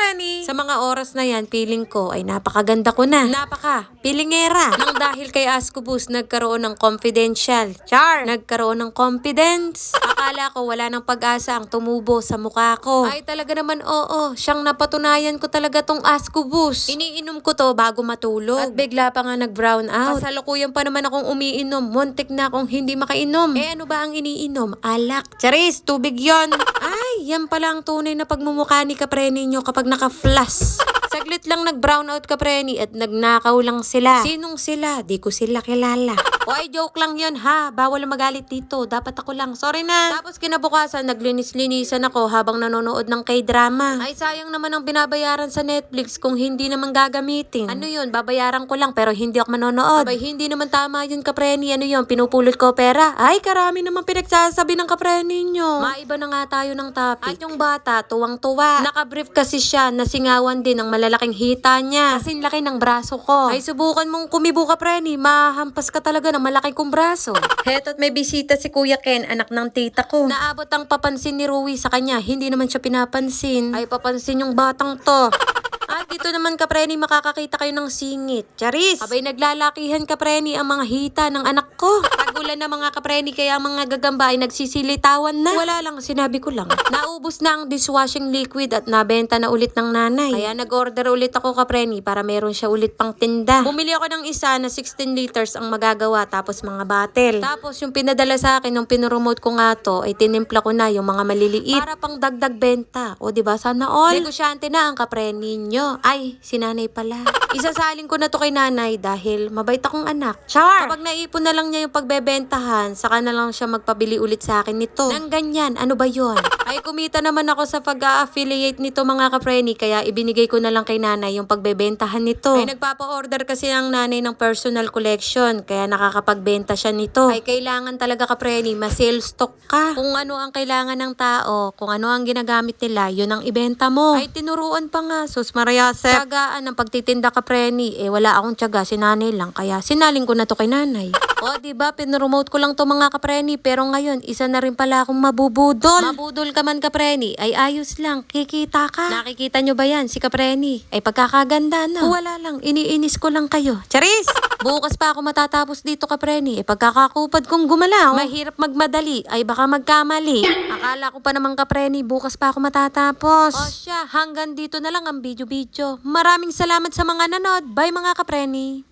kapreni. Sa mga oras na yan, feeling ko ay napakaganda ko na. Napaka, pilingera. Nang dahil kay Ascobus, nagkaroon ng confidential. Char! Nagkaroon ng confidence. Akala ko wala ng pag-asa ang tumubo sa mukha ko. Ay talaga naman oo, siyang napatunayan ko talaga tong Ascobus. Iniinom ko to bago matulog. At bigla pa nga nag-brown out. Kasalukuyan pa naman akong umiinom. Muntik na akong hindi makainom. Eh ano ba ang iniinom? Alak. Charis, tubig yon. Ay, yan pala ang tunay na pagmumukha ni Kapre ninyo kapag naka-flash. Saglit lang nag-brown out ka, Preni, at nagnakaw lang sila. Sinong sila? Di ko sila kilala. o ay, joke lang yun, ha? Bawal magalit dito. Dapat ako lang. Sorry na. Tapos kinabukasan, naglinis-linisan ako habang nanonood ng K-drama. Ay, sayang naman ang binabayaran sa Netflix kung hindi naman gagamitin. Ano yun? Babayaran ko lang pero hindi ako manonood. Abay, hindi naman tama yun, Kapreni. Ano yun? Pinupulot ko pera. Ay, karami naman pinagsasabi ng Kapreni nyo. Maiba na nga tayo ng topic. At yung bata, tuwang-tuwa. Nakabrief kasi siya, nasingawan din ng malalaking hita niya. Kasing laki ng braso ko. Ay, subukan mong kumibo ka, Preni. Mahampas ka talaga ng malaki kong braso. Heto't may bisita si Kuya Ken, anak ng tita ko. Naabot ang papansin ni Rui sa kanya. Hindi naman siya pinapansin. Ay, papansin yung batang to. At dito naman kapreni makakakita kayo ng singit. Charis! Abay naglalakihan kapreni ang mga hita ng anak ko. Tagulan na mga kapreni kaya ang mga gagamba ay nagsisilitawan na. Wala lang, sinabi ko lang. Naubos na ang dishwashing liquid at nabenta na ulit ng nanay. Kaya nag-order ulit ako kapreni para meron siya ulit pang tinda. Bumili ako ng isa na 16 liters ang magagawa tapos mga bottle. Tapos yung pinadala sa akin nung pinromote ko nga to ay tinimpla ko na yung mga maliliit para pang dagdag benta. O di ba sana all? Negosyante na ang kapreni nyo. Ay, si nanay pala. Isasalin ko na to kay nanay dahil mabait akong anak. Char! Kapag naipon na lang niya yung pagbebentahan, saka na lang siya magpabili ulit sa akin nito. Nang ganyan, ano ba yon? Ay, kumita naman ako sa pag-affiliate nito mga kapreni, kaya ibinigay ko na lang kay nanay yung pagbebentahan nito. Ay, nagpapa-order kasi ang nanay ng personal collection, kaya nakakapagbenta siya nito. Ay, kailangan talaga kapreni, ma-sales stock ka. Kung ano ang kailangan ng tao, kung ano ang ginagamit nila, yun ang ibenta mo. Ay, tinuruan pa nga, sus Mariasep. Tiyagaan ng pagtitinda ka, preni. Eh, wala akong tiyaga, si nanay lang. Kaya sinaling ko na to kay nanay. o, di ba pinromote ko lang to mga kapreni. Pero ngayon, isa na rin pala akong mabubudol. Mabudol ka man, kapreni. Ay, ayos lang. Kikita ka. Nakikita nyo ba yan, si kapreni? Ay, pagkakaganda, no? Wala lang. Iniinis ko lang kayo. Charis! Bukas pa ako matatapos dito, kapreni. Eh, pagkakakupad kong gumalaw, mahirap magmadali. Ay, baka magkamali. Akala ko pa naman, kapreni, bukas pa ako matatapos. O siya, hanggang dito na lang ang video-video. Maraming salamat sa mga nanood. Bye mga kapreni!